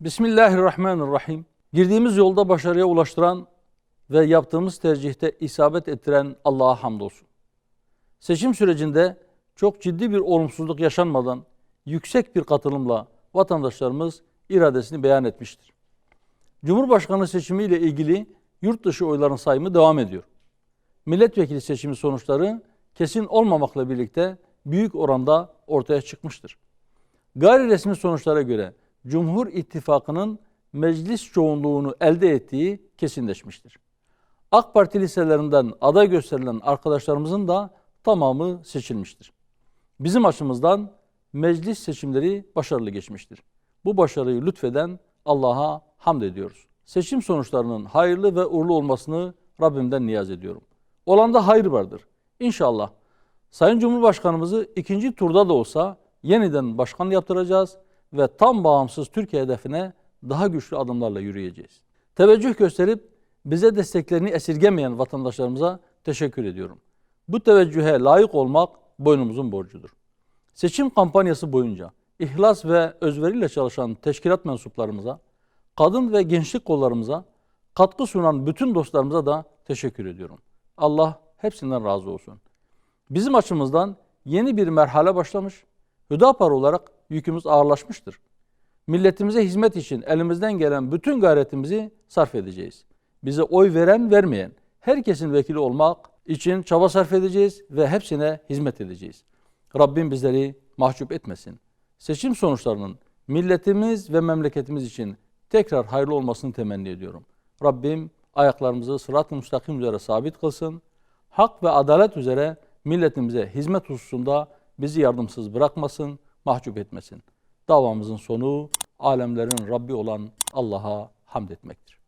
Bismillahirrahmanirrahim. Girdiğimiz yolda başarıya ulaştıran ve yaptığımız tercihte isabet ettiren Allah'a hamdolsun. Seçim sürecinde çok ciddi bir olumsuzluk yaşanmadan yüksek bir katılımla vatandaşlarımız iradesini beyan etmiştir. Cumhurbaşkanı seçimiyle ilgili yurt dışı oyların sayımı devam ediyor. Milletvekili seçimi sonuçları kesin olmamakla birlikte büyük oranda ortaya çıkmıştır. Gayri resmi sonuçlara göre Cumhur İttifakı'nın meclis çoğunluğunu elde ettiği kesinleşmiştir. AK Parti liselerinden aday gösterilen arkadaşlarımızın da tamamı seçilmiştir. Bizim açımızdan meclis seçimleri başarılı geçmiştir. Bu başarıyı lütfeden Allah'a hamd ediyoruz. Seçim sonuçlarının hayırlı ve uğurlu olmasını Rabbimden niyaz ediyorum. Olanda hayır vardır. İnşallah Sayın Cumhurbaşkanımızı ikinci turda da olsa yeniden başkan yaptıracağız ve tam bağımsız Türkiye hedefine daha güçlü adımlarla yürüyeceğiz. Teveccüh gösterip bize desteklerini esirgemeyen vatandaşlarımıza teşekkür ediyorum. Bu teveccühe layık olmak boynumuzun borcudur. Seçim kampanyası boyunca ihlas ve özveriyle çalışan teşkilat mensuplarımıza, kadın ve gençlik kollarımıza, katkı sunan bütün dostlarımıza da teşekkür ediyorum. Allah hepsinden razı olsun. Bizim açımızdan yeni bir merhale başlamış, Hüdapar olarak yükümüz ağırlaşmıştır. Milletimize hizmet için elimizden gelen bütün gayretimizi sarf edeceğiz. Bize oy veren vermeyen, herkesin vekili olmak için çaba sarf edeceğiz ve hepsine hizmet edeceğiz. Rabbim bizleri mahcup etmesin. Seçim sonuçlarının milletimiz ve memleketimiz için tekrar hayırlı olmasını temenni ediyorum. Rabbim ayaklarımızı sırat-ı müstakim üzere sabit kılsın. Hak ve adalet üzere milletimize hizmet hususunda bizi yardımsız bırakmasın, mahcup etmesin. Davamızın sonu alemlerin Rabbi olan Allah'a hamd etmektir.